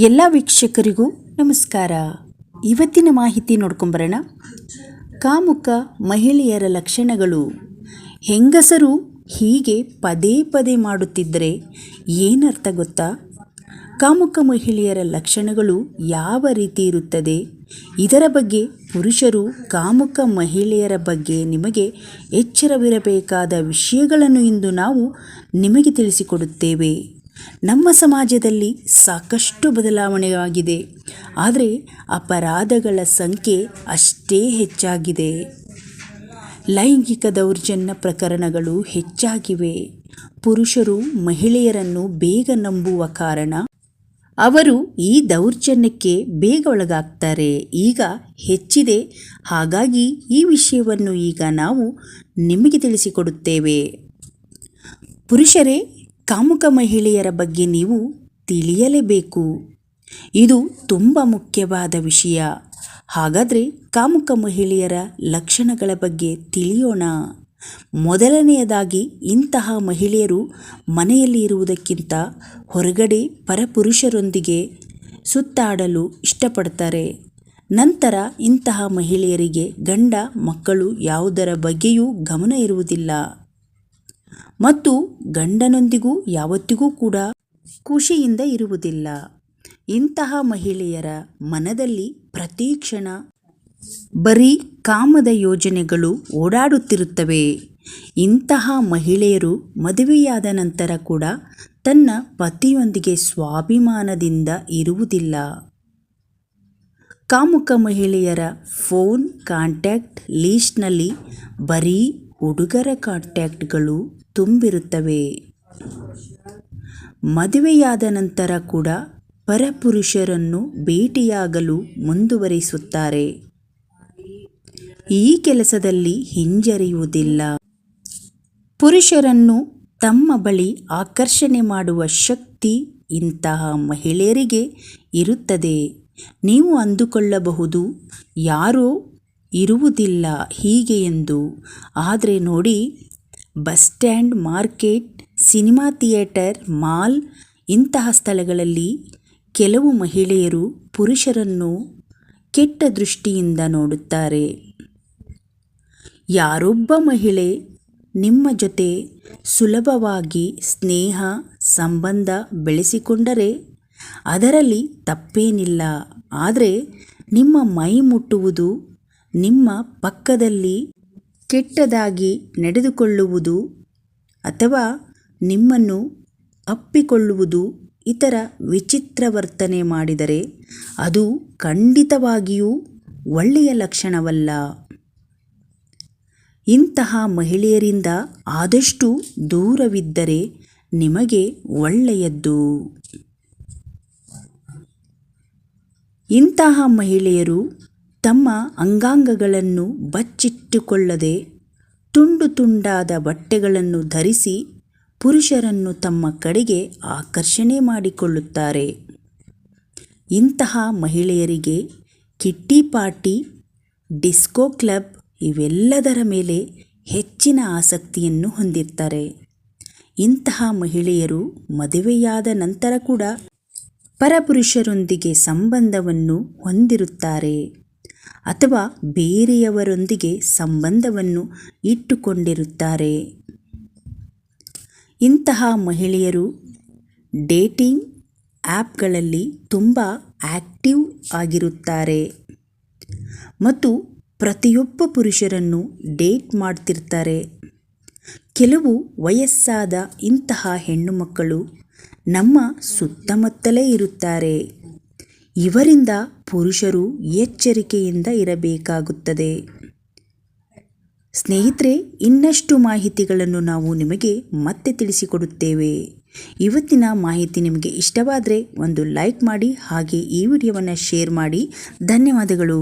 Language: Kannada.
ಎಲ್ಲ ವೀಕ್ಷಕರಿಗೂ ನಮಸ್ಕಾರ. ಇವತ್ತಿನ ಮಾಹಿತಿ ನೋಡ್ಕೊಂಬರೋಣ ಕಾಮುಕ ಮಹಿಳೆಯರ ಲಕ್ಷಣಗಳು. ಹೆಂಗಸರು ಹೀಗೆ ಪದೇ ಪದೇ ಮಾಡುತ್ತಿದ್ದರೆ ಏನರ್ಥ ಗೊತ್ತಾ? ಕಾಮುಕ ಮಹಿಳೆಯರ ಲಕ್ಷಣಗಳು ಯಾವ ರೀತಿ ಇರುತ್ತದೆ? ಇದರ ಬಗ್ಗೆ ಪುರುಷರು ಕಾಮುಕ ಮಹಿಳೆಯರ ಬಗ್ಗೆ ನಿಮಗೆ ಎಚ್ಚರವಿರಬೇಕಾದ ವಿಷಯಗಳನ್ನು ಇಂದು ನಾವು ನಿಮಗೆ ತಿಳಿಸಿಕೊಡುತ್ತೇವೆ. ನಮ್ಮ ಸಮಾಜದಲ್ಲಿ ಸಾಕಷ್ಟು ಬದಲಾವಣೆಯಾಗಿದೆ. ಆದರೆ ಅಪರಾಧಗಳ ಸಂಖ್ಯೆ ಅಷ್ಟೇ ಹೆಚ್ಚಾಗಿದೆ. ಲೈಂಗಿಕ ದೌರ್ಜನ್ಯ ಪ್ರಕರಣಗಳು ಹೆಚ್ಚಾಗಿವೆ. ಪುರುಷರು ಮಹಿಳೆಯರನ್ನು ಬೇಗ ನಂಬುವ ಕಾರಣ ಅವರು ಈ ದೌರ್ಜನ್ಯಕ್ಕೆ ಬೇಗ ಒಳಗಾಗ್ತಾರೆ ಈಗ ಹೆಚ್ಚಿದೆ. ಹಾಗಾಗಿ ಈ ವಿಷಯವನ್ನು ಈಗ ನಾವು ನಿಮಗೆ ತಿಳಿಸಿಕೊಡುತ್ತೇವೆ. ಪುರುಷರೇ ಕಾಮುಕ ಮಹಿಳೆಯರ ಬಗ್ಗೆ ನೀವು ತಿಳಿಯಲೇಬೇಕು. ಇದು ತುಂಬ ಮುಖ್ಯವಾದ ವಿಷಯ. ಹಾಗಾದರೆ ಕಾಮುಕ ಮಹಿಳೆಯರ ಲಕ್ಷಣಗಳ ಬಗ್ಗೆ ತಿಳಿಯೋಣ. ಮೊದಲನೆಯದಾಗಿ ಇಂತಹ ಮಹಿಳೆಯರು ಮನೆಯಲ್ಲಿ ಇರುವುದಕ್ಕಿಂತ ಹೊರಗಡೆ ಪರಪುರುಷರೊಂದಿಗೆ ಸುತ್ತಾಡಲು ಇಷ್ಟಪಡ್ತಾರೆ. ನಂತರ ಇಂತಹ ಮಹಿಳೆಯರಿಗೆ ಗಂಡ ಮಕ್ಕಳು ಯಾವುದರ ಬಗ್ಗೆಯೂ ಗಮನ ಇರುವುದಿಲ್ಲ. ಮತ್ತು ಗಂಡನೊಂದಿಗೂ ಯಾವತ್ತಿಗೂ ಕೂಡ ಖುಷಿಯಿಂದ ಇರುವುದಿಲ್ಲ. ಇಂತಹ ಮಹಿಳೆಯರ ಮನದಲ್ಲಿ ಪ್ರತಿ ಕ್ಷಣ ಬರೀ ಕಾಮದ ಯೋಜನೆಗಳು ಓಡಾಡುತ್ತಿರುತ್ತವೆ. ಇಂತಹ ಮಹಿಳೆಯರು ಮದುವೆಯಾದ ನಂತರ ಕೂಡ ತನ್ನ ಪತಿಯೊಂದಿಗೆ ಸ್ವಾಭಿಮಾನದಿಂದ ಇರುವುದಿಲ್ಲ. ಕಾಮುಕ ಮಹಿಳೆಯರ ಫೋನ್, ಕಾಂಟ್ಯಾಕ್ಟ್ ಲೀಸ್ಟ್ನಲ್ಲಿ ಬರೀ ಹುಡುಗರ ಕಾಂಟ್ಯಾಕ್ಟ್ಗಳು ತುಂಬಿರುತ್ತವೆ. ಮದುವೆಯಾದ ನಂತರ ಕೂಡ ಪರಪುರುಷರನ್ನು ಭೇಟಿಯಾಗಲು ಮುಂದುವರಿಸುತ್ತಾರೆ. ಈ ಕೆಲಸದಲ್ಲಿ ಹಿಂಜರಿಯುವುದಿಲ್ಲ. ಪುರುಷರನ್ನು ತಮ್ಮ ಬಳಿ ಆಕರ್ಷಣೆ ಮಾಡುವ ಶಕ್ತಿ ಇಂತಹ ಮಹಿಳೆಯರಿಗೆ ಇರುತ್ತದೆ. ನೀವು ಅಂದುಕೊಳ್ಳಬಹುದು, ಯಾರೋ ಇರುವುದಿಲ್ಲ ಹೀಗೆ ಎಂದು. ಆದರೆ ನೋಡಿ, bus stand, market, cinema theatre, mall ಇಂತಹ ಸ್ಥಳಗಳಲ್ಲಿ ಕೆಲವು ಮಹಿಳೆಯರು ಪುರುಷರನ್ನು ಕೆಟ್ಟ ದೃಷ್ಟಿಯಿಂದ ನೋಡುತ್ತಾರೆ. ಯಾರೊಬ್ಬ ಮಹಿಳೆ ನಿಮ್ಮ ಜೊತೆ ಸುಲಭವಾಗಿ ಸ್ನೇಹ, ಸಂಬಂಧ ಬೆಳೆಸಿಕೊಂಡರೆ ಅದರಲ್ಲಿ ತಪ್ಪೇನಿಲ್ಲ. ಆದರೆ ನಿಮ್ಮ ಮೈ ಮುಟ್ಟುವುದು ನಿಮ್ಮ ಪಕ್ಕದಲ್ಲಿ ಕೆಟ್ಟದಾಗಿ ನಡೆದುಕೊಳ್ಳುವುದು ಅಥವಾ ನಿಮ್ಮನ್ನು ಅಪ್ಪಿಕೊಳ್ಳುವುದು ಇತರ ವಿಚಿತ್ರ ವರ್ತನೆ ಮಾಡಿದರೆ ಅದು ಖಂಡಿತವಾಗಿಯೂ ಒಳ್ಳೆಯ ಲಕ್ಷಣವಲ್ಲ. ಇಂತಹ ಮಹಿಳೆಯರಿಂದ ಆದಷ್ಟು ದೂರವಿದ್ದರೆ ನಿಮಗೆ ಒಳ್ಳೆಯದ್ದು. ಇಂತಹ ಮಹಿಳೆಯರು ತಮ್ಮ ಅಂಗಾಂಗಗಳನ್ನು ಬಚ್ಚಿಟ್ಟುಕೊಳ್ಳದೆ ತುಂಡು ತುಂಡಾದ ಬಟ್ಟೆಗಳನ್ನು ಧರಿಸಿ ಪುರುಷರನ್ನು ತಮ್ಮ ಕಡೆಗೆ ಆಕರ್ಷಣೆ ಮಾಡಿಕೊಳ್ಳುತ್ತಾರೆ. ಇಂತಹ ಮಹಿಳೆಯರಿಗೆ ಕಿಟ್ಟಿ ಪಾರ್ಟಿ, ಡಿಸ್ಕೋ ಕ್ಲಬ್ ಇವೆಲ್ಲದರ ಮೇಲೆ ಹೆಚ್ಚಿನ ಆಸಕ್ತಿಯನ್ನು ಹೊಂದಿರ್ತಾರೆ. ಇಂತಹ ಮಹಿಳೆಯರು ಮದುವೆಯಾದ ನಂತರ ಕೂಡ ಪರಪುರುಷರೊಂದಿಗೆ ಸಂಬಂಧವನ್ನು ಹೊಂದಿರುತ್ತಾರೆ. ಅಥವಾ ಬೇರೆಯವರೊಂದಿಗೆ ಸಂಬಂಧವನ್ನು ಇಟ್ಟುಕೊಂಡಿರುತ್ತಾರೆ. ಇಂತಹ ಮಹಿಳೆಯರು ಡೇಟಿಂಗ್ ಆ್ಯಪ್ಗಳಲ್ಲಿ ತುಂಬ ಆ್ಯಕ್ಟಿವ್ ಆಗಿರುತ್ತಾರೆ. ಮತ್ತು ಪ್ರತಿಯೊಬ್ಬ ಪುರುಷರನ್ನು ಡೇಟ್ ಮಾಡ್ತಿರ್ತಾರೆ. ಕೆಲವು ವಯಸ್ಸಾದ ಇಂತಹ ಹೆಣ್ಣು ಮಕ್ಕಳು ನಮ್ಮ ಸುತ್ತಮುತ್ತಲೇ ಇರುತ್ತಾರೆ. ಇವರಿಂದ ಪುರುಷರು ಎಚ್ಚರಿಕೆಯಿಂದ ಇರಬೇಕಾಗುತ್ತದೆ. ಸ್ನೇಹಿತರೆ, ಇನ್ನಷ್ಟು ಮಾಹಿತಿಗಳನ್ನು ನಾವು ನಿಮಗೆ ಮತ್ತೆ ತಿಳಿಸಿಕೊಡುತ್ತೇವೆ. ಇವತ್ತಿನ ಮಾಹಿತಿ ನಿಮಗೆ ಇಷ್ಟವಾದರೆ ಒಂದು ಲೈಕ್ ಮಾಡಿ, ಹಾಗೆ ಈ ವಿಡಿಯೋವನ್ನು ಶೇರ್ ಮಾಡಿ. ಧನ್ಯವಾದಗಳು.